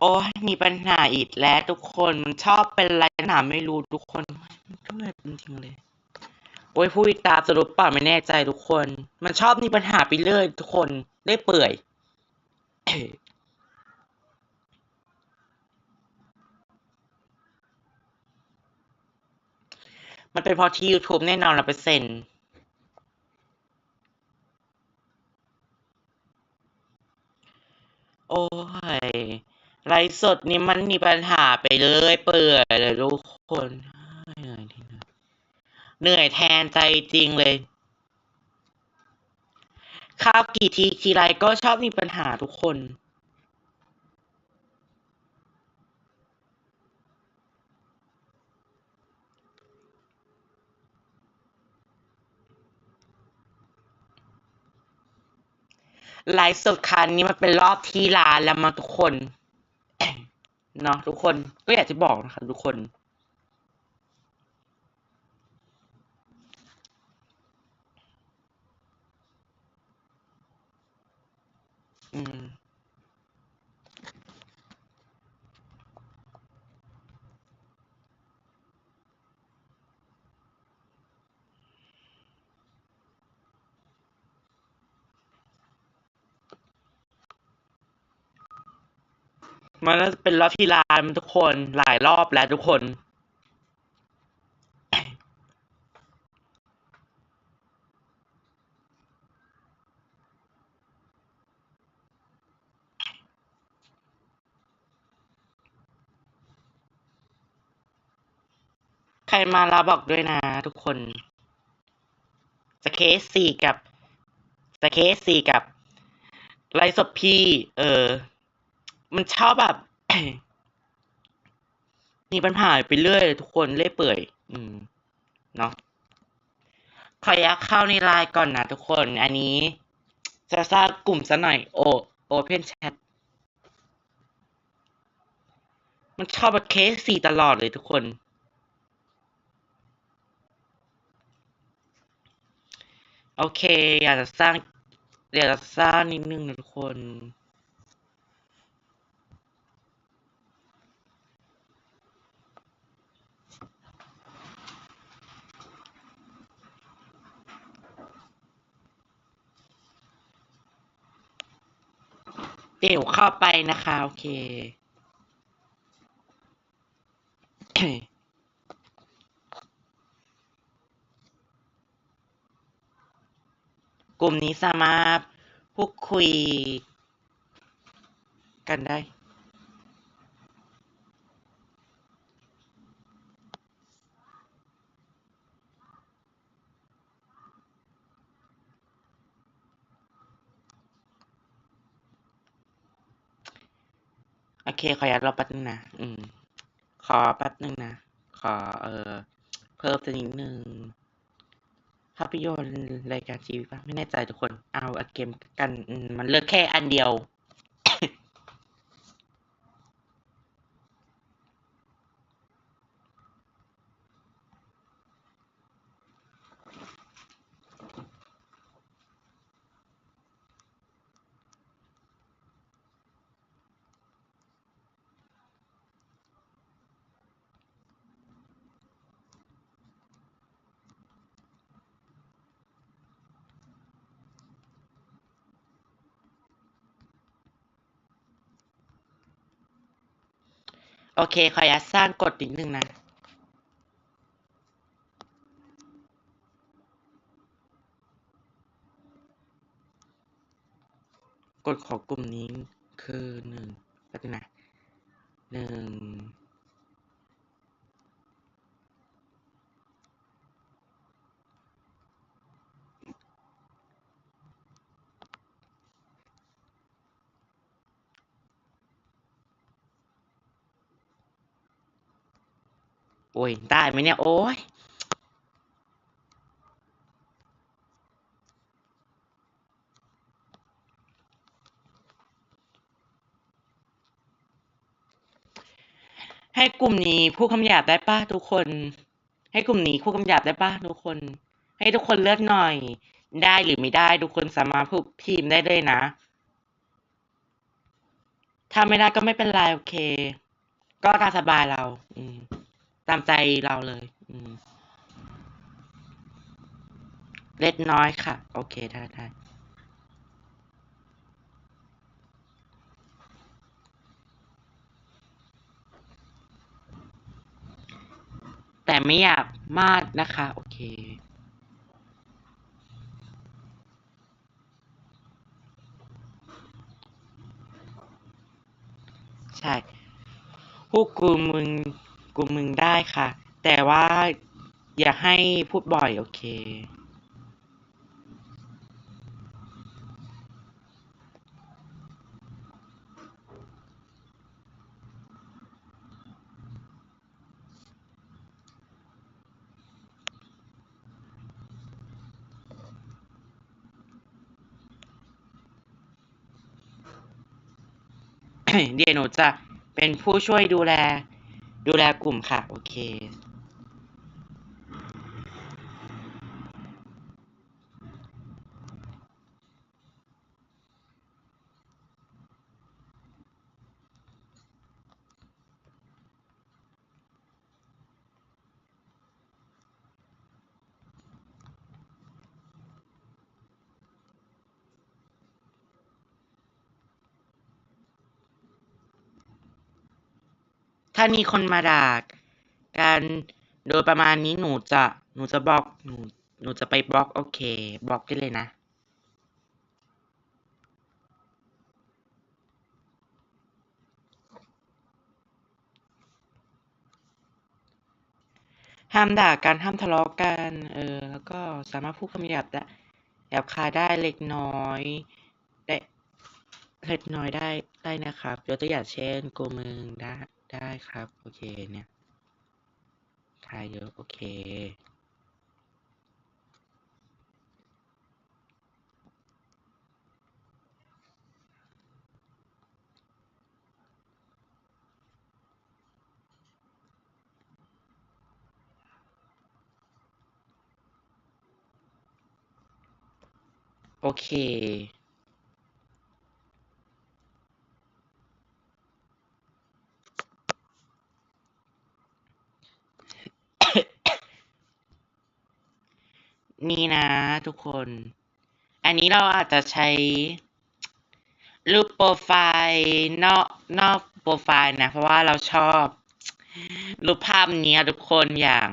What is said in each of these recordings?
โอ้ยมีปัญหาอีกแล้วทุกคนมันชอบเป็นอะไรหนาไม่รู้ทุกคนมันทุเรศจริงๆเลย โอ้ยผู้ติดตามสรุปป่าไม่แน่ใจทุกคน มันชอบมีปัญหาไปเรื่อยทุกคนได้เปื่อยมันเป็นเพราะที่ YouTube แน่นอนร้อยเปอร์เซ็นต์โอ้ ไลฟ์สดนี่มันมีปัญหาไปเลยเปื่อยเลยทุกคนเหนื่อยทีเดียวเหนื่อยแทนใจจริงเลย ข้าวกี่ทีทีไรก็ชอบมีปัญหาทุกคนไลฟ์สดครั้งนี้มันเป็นรอบที่ร้านแล้วมาทุกคน เนาะทุกคนก็อยากจะบอกนะคะทุกคนอืม มันจะเป็นรอบที่ร้านทุกคนหลายรอบแล้วทุกคน ใครมาล้วบอกด้วยนะทุกคนสเคสสี่กับสเคสสี่กับไลฟ์สดพี่ เออ มันชอบแบบ มีปัญหาไปเรื่อยทุกคนเรื่เปื่อย อืม เนาะขอยักเข้าในไลน์ก่อนนะทุกคน อันนี้ จะสร้างกลุ่มซะหน่อย โอโอเพนแชทมันชอบแบบเคสสี่ตลอดเลยทุกคน โอเค อยากจะสร้างอยากจะสร้างนิดนึงนะทุกคน เดี๋ยวเข้าไปนะคะ โอเค กลุ่มนี้สามารถพูดคุยกันได้ เค ขออนุญาตรอแป๊บนึงนะ อืม ขอแป๊บนึงนะ ขอ เออเพิ่มสักนิดนึงภาพยนตร์รายการทีวีป่ะ ไม่แน่ใจทุกคน เอาเกมกัน มันเลือกแค่อันเดียว โอเค ขออนุญาตสร้างกฎนิดนึงนะ กฎของกลุ่มนี้คือหนึ่งแป๊บนึงนะหนึ่ง อ้ย ได้ไหมเนี่ย โอ้ยให้กลุ่มนี้พูดคำหยาบได้ป่ะทุกคน ให้กลุ่มนี้พูดคำหยาบได้ป่ะทุกคน ให้ทุกคนเลือกหน่อย ได้หรือไม่ได้ทุกคนสามารถพูดพิมพ์ได้เลยนะ ถ้าไม่ได้ก็ไม่เป็นไรโอเค ก็ตามสบายเรา อืม ตามใจเราเลย อืม เล็กน้อยค่ะ โอเค ได้ได้แต่ไม่อยากมากนะคะ โอเคใช่พูดกูมึง กูมึงได้ค่ะ แต่ว่าอย่าให้พูดบ่อย โอเคเดี๋ยวหนูจะเป็นผู้ช่วยดูแล ดูแลกลุ่มค่ะ โอเค ถ้ามีคนมาด่าการโดยประมาณนี้หนูจะหนูจะบล็อกหนูหนูจะไปบล็อกโอเคบล็อกได้เลยนะห้ามด่ากันห้ามทะเลาะกัน เออ แล้วก็สามารถพูดคำหยาบได้หยาบคายได้เล็กน้อยได้เล็กน้อยได้ได้นะครับยกตัวอย่างเช่นกูมึงได้ ได้ครับ โอเคเนี่ยคายเยอะ โอเคโอเค นี่นะทุกคน อันนี้เราอาจจะใช้รูปโปรไฟล์นอกนอกโปรไฟล์นะ เพราะว่าเราชอบรูปภาพนี้ทุกคนอย่าง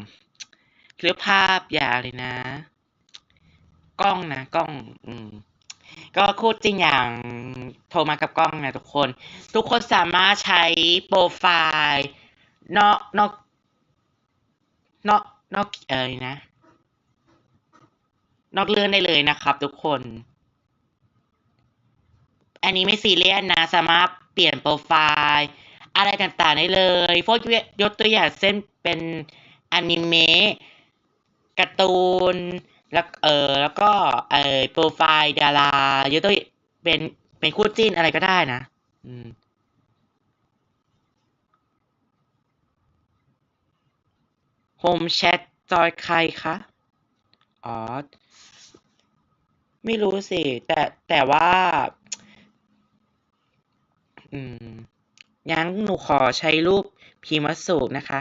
รูปภาพอย่างเลยนะ กล้องนะกล้อง อืมก็คู่จริงอย่างโทรมากับกล้องนะทุกคน ทุกคนสามารถใช้โปรไฟล์นอกนอกนอกนอกเอยนะ นอกเรื่องได้เลยนะครับทุกคน อันนี้ไม่ซีเรียสนะ สามารถเปลี่ยนโปรไฟล์ อะไรต่างๆได้เลยพวกยกตัวอย่างเช่นเป็นอนิเมะการ์ตูนแล้วเออแล้วก็เออโปรไฟล์ดารายกตัวเป็นเป็นคู่จิ้นอะไรก็ได้นะ อืมโฮมแชทจอยใครคะ อ๋อ ไม่รู้สิ แต่แต่ว่า อืม งั้นหนูขอใช้รูปพิมพ์วัสดุนะคะ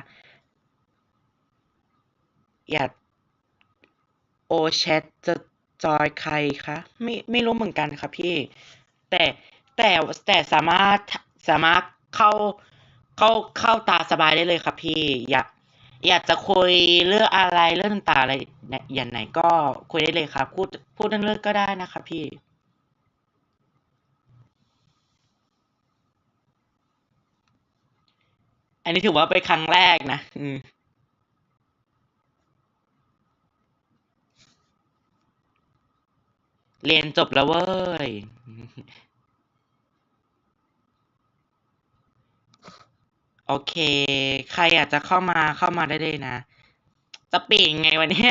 อยากโอแชทจะจอยใครคะ ไม่ไม่รู้เหมือนกันครับพี่ แต่แต่แต่สามารถสามารถเข้าเข้าเข้าตาสบายได้เลยครับพี่ อยาก อยากจะคุยเรื่องอะไรเรื่องต่างๆอะไรอย่างไหนก็คุยได้เลยครับพูดพูดเรื่องเรื่องก็ได้นะครับพี่ อันนี้ถือว่าเป็นครั้งแรกนะอืมเรียนจบแล้วเว้ย โอเค ใครอยากจะเข้ามาเข้ามาได้เลยนะ จะปีกยังไงวันนี้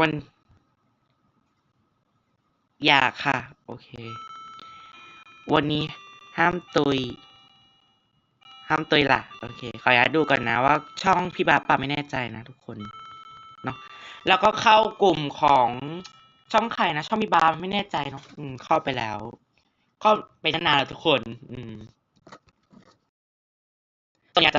วัน อยากค่ะ โอเค วันนี้ห้ามตุย ห้ามตุยล่ะโอเค ขออนุญาตดูก่อนนะว่าช่องพี่บาปาไม่แน่ใจนะทุกคน เนาะแล้วก็เข้ากลุ่มของช่องใครนะ ช่องมีบาไม่แน่ใจเนาะอืมเข้าไปแล้ว เข้าไปนานๆแล้วทุกคน อืม